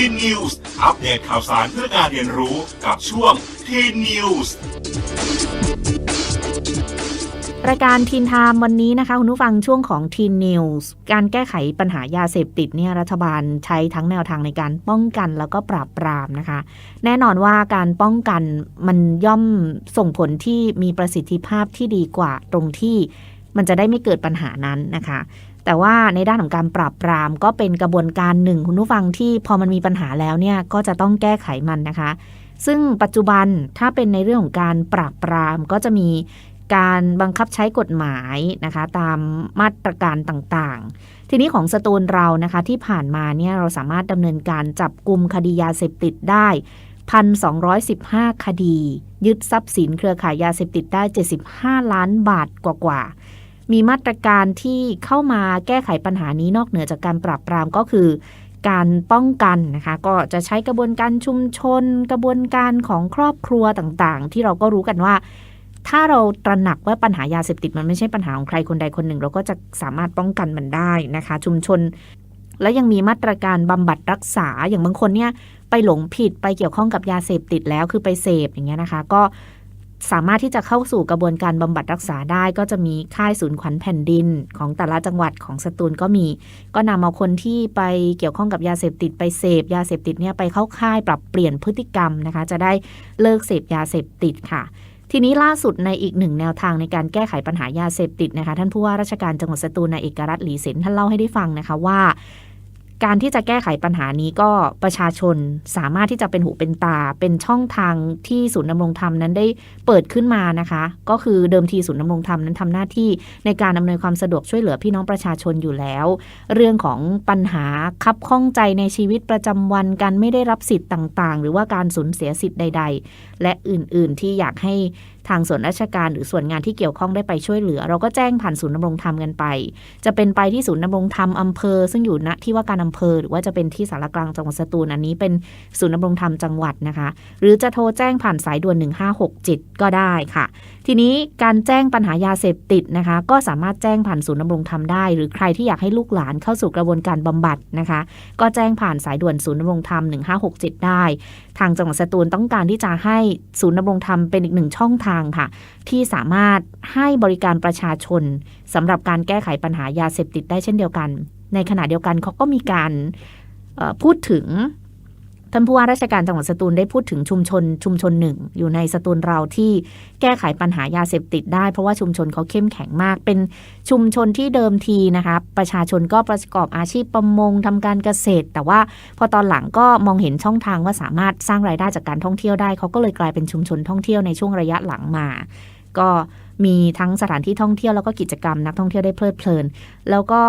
ทีนิวส์อัปเดตข่าวสารเพื่อการเรียนรู้กับช่วงทีนิวส์รายการทีนไทม์วันนี้นะคะ คุณผู้ฟังช่วงของทีนนิวส์การแก้ไขปัญหายาเสพติดเนี่ยรัฐบาลใช้ทั้งแนวทางในการป้องกันแล้วก็ปราบปรามนะคะ แน่นอนว่าการป้องกันมันย่อมส่งผลที่มีประสิทธิภาพที่ดีกว่าตรงที่มันจะได้ไม่เกิดปัญหานั้นนะคะ แต่ว่าในด้านของการปราบปรามก็เป็นกระบวนการหนึ่งคุณผู้ฟังที่พอมันมีปัญหาแล้วเนี่ยก็จะต้องแก้ไขมันนะคะ ซึ่งปัจจุบันถ้าเป็นในเรื่องของการปราบปรามก็จะมีการบังคับใช้กฎหมายนะคะ ตามมาตรการต่างๆ ทีนี้ของสตูลเรานะคะที่ผ่านมาเนี่ยเราสามารถดำเนินการจับกลุ่มคดียาเสพติดได้ 1,215 คดี ยึดทรัพย์สินเครือข่ายยาเสพติดได้ 75 ล้านบาทกว่าๆ มีมาตรการที่เข้ามาแก้ไขปัญหานี้นอกเหนือจากการปราบปรามก็คือ การป้องกันนะคะ ก็จะใช้กระบวนการชุมชน กระบวนการของครอบครัวต่างๆ ที่เราก็รู้กันว่า ถ้าเราตระหนักว่าปัญหายาเสพติดมันไม่ใช่ปัญหาของใครคนใดคนหนึ่ง เราก็จะสามารถป้องกันมันได้นะคะ ชุมชน และยังมีมาตรการบำบัดรักษาอย่างบางคนเนี่ยไปหลงผิดไปเกี่ยวข้องกับยาเสพติดแล้วคือไปเสพอย่างเงี้ยนะคะ ก็ สามารถที่จะเข้าสู่กระบวนการบำบัดรักษาได้ก็จะมีค่ายศูนย์ขวัญแผ่นดินของแต่ละจังหวัดของสตูลก็มี ก็นำเอาคนที่ไปเกี่ยวข้องกับยาเสพติดไปเสพยาเสพติดเนี่ยไปเข้าค่ายปรับเปลี่ยนพฤติกรรมนะคะ จะได้เลิกเสพยาเสพติดค่ะ ทีนี้ล่าสุดในอีกหนึ่งแนวทางในการแก้ไขปัญหายาเสพติดนะคะ ท่านผู้ว่าราชการจังหวัดสตูลนายเอกรัตน์หลีเสนท่านเล่าให้ได้ฟังนะคะว่า การที่จะแก้ไขปัญหานี้ก็ประชาชนสามารถที่จะเป็นหูเป็นตา เป็นช่องทางที่ศูนย์ดำรงธรรมนั้นได้เปิดขึ้นมานะคะ ก็คือเดิมทีศูนย์ดำรงธรรมนั้นทำหน้าที่ในการอำนวยความสะดวกช่วยเหลือพี่น้องประชาชนอยู่แล้ว เรื่องของปัญหาคับข้องใจในชีวิตประจำวันการไม่ได้รับสิทธิ์ต่าง ๆ หรือว่าการสูญเสียสิทธิ์ใด ๆ และอื่น ๆ ที่อยากให้ทางส่วนราชการหรือส่วนงานที่เกี่ยวข้องได้ไปช่วยเหลือ เราก็แจ้งผ่านศูนย์ดำรงธรรมกันไป จะเป็นไปที่ศูนย์ดำรงธรรมอำเภอ ซึ่งอยู่ณที่ว่าการอำเภอ หรือว่าจะเป็นที่สารกลางจังหวัดสตูลอันนี้เป็นศูนย์ดำรงธรรมจังหวัดนะคะ หรือจะโทรแจ้งผ่านสายด่วน 1567 ก็ได้ค่ะ ทีนี้การแจ้งปัญหายาเสพติดนะคะ ก็สามารถแจ้งผ่านศูนย์ดำรงธรรมได้ หรือใครที่อยากให้ลูกหลานเข้าสู่กระบวนการบำบัดนะคะ ก็แจ้งผ่านสายด่วนศูนย์ดำรงธรรม 1567 ได้ ทางจังหวัดสตูลต้องการที่จะให้ศูนย์ดำรงธรรมเป็นอีกหนึ่งช่องทางค่ะ ที่สามารถให้บริการประชาชนสำหรับการแก้ไขปัญหายาเสพติดได้เช่นเดียวกัน ในขณะเดียวกันเขาก็มีการพูดถึงท่านผู้ว่าราชการจังหวัดสตูลได้พูดถึงชุมชนชุมชนหนึ่ง อยู่ในสตูลเราที่แก้ไขปัญหายาเสพติดได้ เพราะว่าชุมชนเขาเข้มแข็งมาก เป็นชุมชนที่เดิมทีนะคะประชาชนก็ประกอบอาชีพประมงทำการเกษตร แต่ว่าพอตอนหลังก็มองเห็นช่องทางว่าสามารถสร้างรายได้จากการท่องเที่ยวได้เขาก็เลยกลายเป็นชุมชนท่องเที่ยวในช่วงระยะหลังมา ก็มีทั้งสถานที่ท่องเที่ยวแล้วก็กิจกรรมนักท่องเที่ยวได้เพลิดเพลิน แล้วก็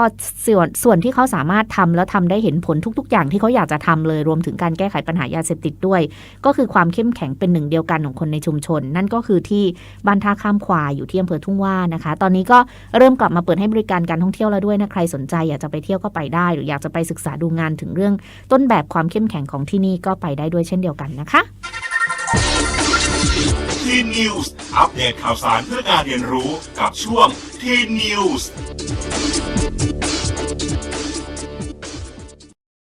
ส่วนส่วนที่เขาสามารถทำแล้วทำได้เห็นผลทุก ๆ อย่างที่เขาอยากจะทำเลยรวมถึงการแก้ไขปัญหายาเสพติดด้วย ก็คือความเข้มแข็งเป็นหนึ่งเดียวกันของคนในชุมชน นั่นก็คือที่บ้านท่าข้ามควายอยู่ที่อำเภอทุ่งว่านะคะ ตอนนี้ก็เริ่มกลับมาเปิดให้บริการการท่องเที่ยวแล้วด้วยนะใครสนใจอยากจะไปเที่ยวก็ไปได้ หรืออยากจะไปศึกษาดูงานถึงเรื่องต้นแบบความเข้มแข็งของที่นี่ก็ไปได้ด้วยเช่นเดียวกันนะคะ ทีนิวส์อัปเดตข่าวสารเพื่อการเรียนรู้กับช่วงทีนิวส์